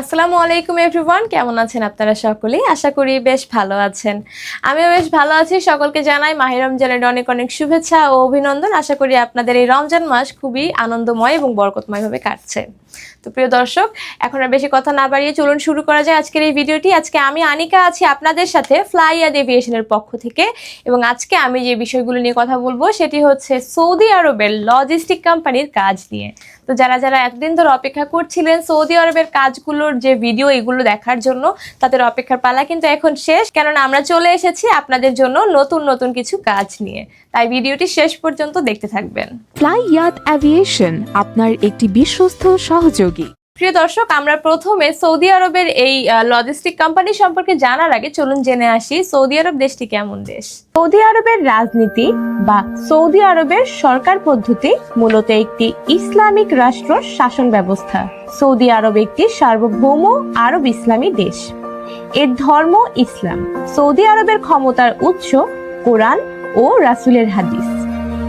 আসসালামু আলাইকুম এভরিওয়ান, কেমন আছেন আপনারা সকলেই? আশা করি বেশ ভালো আছেন। আমিও বেশ ভালো আছি। সকলকে জানাই মাহি রমজানের অনেক অনেক শুভেচ্ছা ও অভিনন্দন। আশা করি আপনাদের এই রমজান মাস খুবই আনন্দময় এবং বরকতময়ভাবে কাটছে। তো প্রিয় দর্শক, এখন আর বেশি কথা না বাড়িয়ে চলুন শুরু করা যায় আজকের এই ভিডিওটি। আজকে আমি আনিকা আছি আপনাদের সাথে ফ্লাইয়াদ এভিয়েশনের পক্ষ থেকে এবং আজকে আমি যে বিষয়গুলো নিয়ে কথা বলব সেটি হচ্ছে সৌদি আরবের লজিস্টিক কোম্পানির কাজ নিয়ে। তো যারা যারা একদিন ধরে অপেক্ষা করছিলেন সৌদি আরবের কাজগুলোর যে ভিডিও এগুলো দেখার জন্য তাদের অপেক্ষার পালা কিন্তু এখন শেষ। কেননা আমরা চলে এসেছি আপনাদের জন্য নতুন নতুন কিছু কাজ নিয়ে। তাই ভিডিওটি শেষ পর্যন্ত দেখতে থাকবেন। ফ্লাই ইয়াত অ্যাভিয়েশন আপনার একটি বিশ্বস্ত সহযোগী। প্রিয় দর্শক, আমরা প্রথমে সৌদি আরবের এই লজিস্টিক কোম্পানি সম্পর্কে জানার আগে চলুন জেনে আসি সৌদি আরব দেশটি কেমন দেশ। সৌদি আরবের রাজনীতি বা সৌদি আরবের সরকার পদ্ধতি মূলত একটি ইসলামিক রাষ্ট্র শাসন ব্যবস্থা। সৌদি আরব একটি সার্বভৌম আরব ইসলামী দেশ। এর ধর্ম ইসলাম। সৌদি আরবের ক্ষমতার উৎস কোরআন ও রাসূলের হাদিস।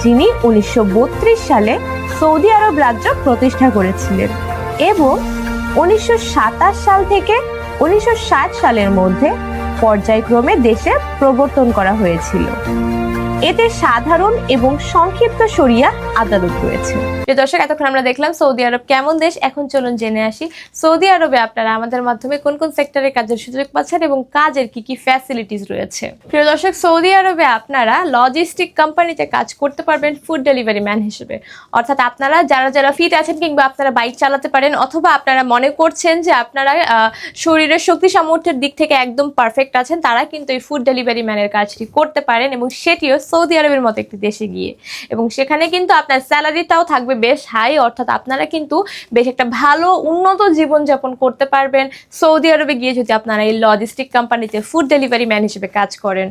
যিনি উনিশশো বত্রিশ সালে সৌদি আরব রাজ্য প্রতিষ্ঠা করেছিলেন এবং উনিশশো সাতাশ সাল থেকে উনিশশো ষাট সালের মধ্যে পর্যায়ক্রমে দেশে প্রবর্তন করা হয়েছিল। এতে সাধারণ এবং সংক্ষিপ্ত শরিয়া আদালত রয়েছে। দর্শক, এতক্ষণ আমরা দেখলাম সৌদি আরব কেমন দেশ। এখন চলুন জেনে আসি, সৌদি আরবে আপনারা আমাদের মাধ্যমে কোন কোন সেক্টরে কাজের সুযোগ পাচ্ছেন এবং কাজের কি কি ফ্যাসিলিটিস রয়েছে? প্রিয় দর্শক, সৌদি আরবে আপনারা লজিস্টিক কোম্পানিতে কাজ করতে পারবেন ফুড ডেলিভারি ম্যান হিসেবে। অর্থাৎ আপনারা যারা যারা ফিট আছেন কিংবা আপনারা বাইক চালাতে পারেন অথবা আপনারা মনে করছেন যে আপনারা শরীরের শক্তি সামর্থ্যের দিক থেকে একদম পারফেক্ট আছেন, তারা কিন্তু এই ফুড ডেলিভারি ম্যানের কাজটি করতে পারেন এবং সেটিও সৌদি আরবের মতো একটি দেশে গিয়ে। এবং সেখানে কিন্তু আপনার স্যালারিটাও থাকবে বেশ হাই অর্থাৎ আপনারা কিন্তু বেশ একটা ভালো, উন্নত জীবনযাপন করতে পারবেন। সৌদি আরবে গিয়ে যদি আপনারা এই লজিস্টিক কোম্পানিতে ফুড ডেলিভারি ম্যান হিসেবে কাজ করেন।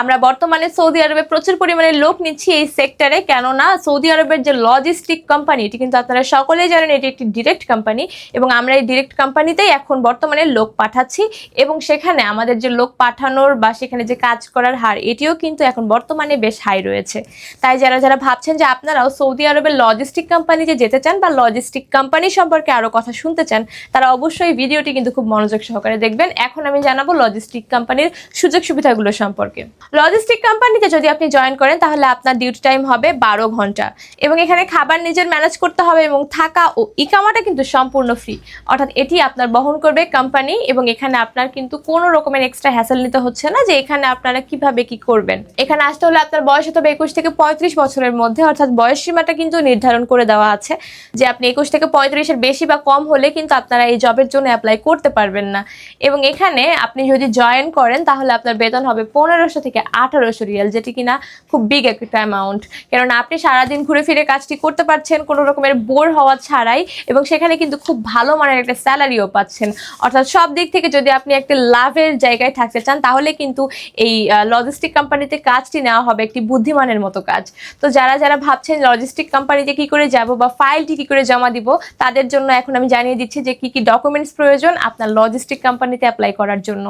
আমরা বর্তমানে সৌদি আরবে প্রচুর পরিমাণে লোক নিচ্ছি এই সেক্টরে কেননা সৌদি আরবের যে লজিস্টিক কোম্পানি এটি কিন্তু আপনারা সকলেই জানেন, এটি একটি ডিরেক্ট কোম্পানি এবং আমরা এই ডিরেক্ট কোম্পানিতেই এখন বর্তমানে লোক পাঠাচ্ছি, এবং সেখানে আমাদের যে লোক পাঠানোর বা সেখানে যে কাজ করার হার, এটিও কিন্তু এখন বর্তমানে বেশ হাই রয়েছে। তাই যারা যারা ভাবছেন যে আপনারাও সৌদি আরবের লজিস্টিক কোম্পানিতে যেতে চান বা লজিস্টিক কোম্পানি সম্পর্কে আরও কথা শুনতে চান, তারা অবশ্যই ভিডিওটি কিন্তু খুব মনোযোগ সহকারে দেখবেন। এখন আমি জানাব লজিস্টিক কোম্পানির সুযোগ সুবিধাগুলো সম্পর্কে। লজিস্টিক কোম্পানিতে যদি আপনি জয়েন করেন, তাহলে আপনার ডিউটি টাইম হবে বারো ঘণ্টা। এবং এখানে খাবার নিজের ম্যানেজ করতে হবে এবং থাকা ও ইকামাটা কিন্তু সম্পূর্ণ ফ্রি অর্থাৎ এটি আপনার বহন করবে কোম্পানি এবং এখানে আপনার কিন্তু কোনো রকমের এক্সট্রা হ্যাসেল নিতে হচ্ছে না যে এখানে আপনারা কীভাবে কি করবেন। এখানে আসতে হলে আপনার বয়স হতে হবে একুশ থেকে পঁয়ত্রিশ বছরের মধ্যে, অর্থাৎ বয়স সীমাটা কিন্তু নির্ধারণ করে দেওয়া আছে যে আপনি একুশ থেকে পঁয়ত্রিশের বেশি বা কম হলে কিন্তু আপনারা এই জবের জন্য অ্যাপ্লাই করতে পারবেন না। এবং এখানে আপনি যদি জয়েন করেন, তাহলে আপনার বেতন হবে পনেরোশো থেকে আঠারোশো রিয়াল, যেটি কিনা খুব বিগ একটা অ্যামাউন্ট কেননা আপনি সারাদিন ঘুরে ফিরে কাজটি করতে পারছেন, কোনো রকমের বোর হওয়া ছাড়াই, এবং সেখানে কিন্তু খুব ভালো মানের একটা স্যালারিও পাচ্ছেন। অর্থাৎ সব দিক থেকে যদি আপনি একটা লাভের জায়গায় থাকতে চান, তাহলে কিন্তু এই লজিস্টিক কোম্পানিতে কাজটি নেওয়া হবে একটি বুদ্ধিমানের মতো কাজ। তো যারা যারা ভাবছেন লজিস্টিক কোম্পানিতে কি করে যাব বা ফাইলটি কি করে জমা দিব, তাদের জন্য এখন আমি জানিয়ে দিচ্ছি যে কি কি ডকুমেন্টস প্রয়োজন আপনার লজিস্টিক কোম্পানিতে অ্যাপ্লাই করার জন্য।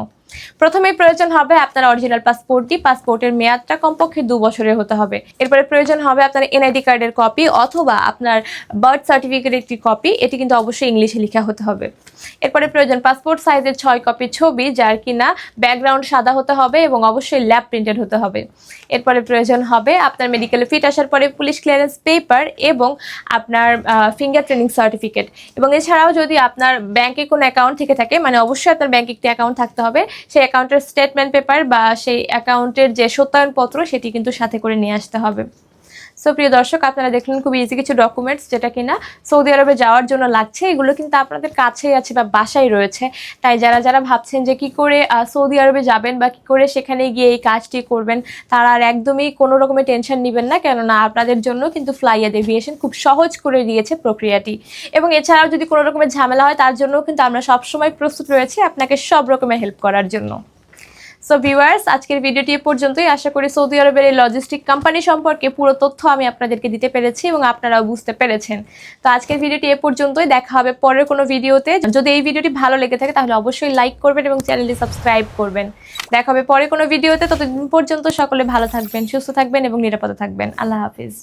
প্রথমে প্রয়োজন হবে আপনার অরিজিনাল পাসপোর্টটি পাসপোর্টের মেয়াদটা কমপক্ষে দু বছরের হতে হবে। এরপরে প্রয়োজন হবে আপনার এনআইডি কার্ডের কপি অথবা আপনার বার্থ সার্টিফিকেটের একটি কপি এটি কিন্তু অবশ্যই ইংলিশে লেখা হতে হবে। এরপরে প্রয়োজন পাসপোর্ট সাইজের ছয় কপি ছবি, যার কিনা ব্যাকগ্রাউন্ড সাদা হতে হবে এবং অবশ্যই ল্যাব প্রিন্টেড হতে হবে। এরপরে প্রয়োজন হবে আপনার মেডিকেলে ফিট আসার পরে পুলিশ ক্লিয়ারেন্স পেপার এবং আপনার ফিঙ্গার ট্রেনিং সার্টিফিকেট এবং এছাড়াও যদি আপনার ব্যাংকে কোনো অ্যাকাউন্ট থেকে থাকে মানে অবশ্যই আপনার ব্যাংকে একটি অ্যাকাউন্ট থাকতে হবে। সেই অ্যাকাউন্টের স্টেটমেন্ট পেপার বা সেই অ্যাকাউন্টের যে সত্যায়ন পত্র সেটি কিন্তু সাথে করে নিয়ে আসতে হবে। সো প্রিয় দর্শক, আপনারা দেখলেন খুব ইজি কিছু ডকুমেন্টস যেটা কিনা সৌদি আরবে যাওয়ার জন্য লাগছে। এগুলো কিন্তু আপনাদের কাছেই আছে বা বাসায় রয়েছে। তাই যারা যারা ভাবছেন যে কি করে সৌদি আরবে যাবেন বা কি করে সেখানে গিয়ে এই কাজটি করবেন, তারা আর একদমই কোনো রকমের টেনশন নেবেন না। কেননা আপনাদের জন্য কিন্তু ফ্লাইয়াদ এভিয়েশন খুব সহজ করে দিয়েছে প্রক্রিয়াটি। এবং এছাড়াও যদি কোনো রকমের ঝামেলা হয়, তার জন্য কিন্তু আমরা সবসময় প্রস্তুত রয়েছি আপনাকে সব রকমের হেল্প করার জন্য। সো ভিউয়ার্স আজকের ভিডিওটি এ পর্যন্তই। আশা করি সৌদি আরবের এই লজিস্টিক কোম্পানি সম্পর্কে পুরো তথ্য আমি আপনাদেরকে দিতে পেরেছি এবং আপনারাও বুঝতে পেরেছেন। তো আজকের ভিডিওটি এ পর্যন্তই। দেখা হবে পরের কোনো ভিডিওতে। যদি এই ভিডিওটি ভালো লেগে থাকে, তাহলে অবশ্যই লাইক করবেন এবং চ্যানেলটি সাবস্ক্রাইব করবেন। দেখা হবে পরে কোনো ভিডিওতে। ততদিন পর্যন্ত সকলে ভালো থাকবেন, সুস্থ থাকবেন এবং নিরাপদে থাকবেন। আল্লাহ হাফিজ।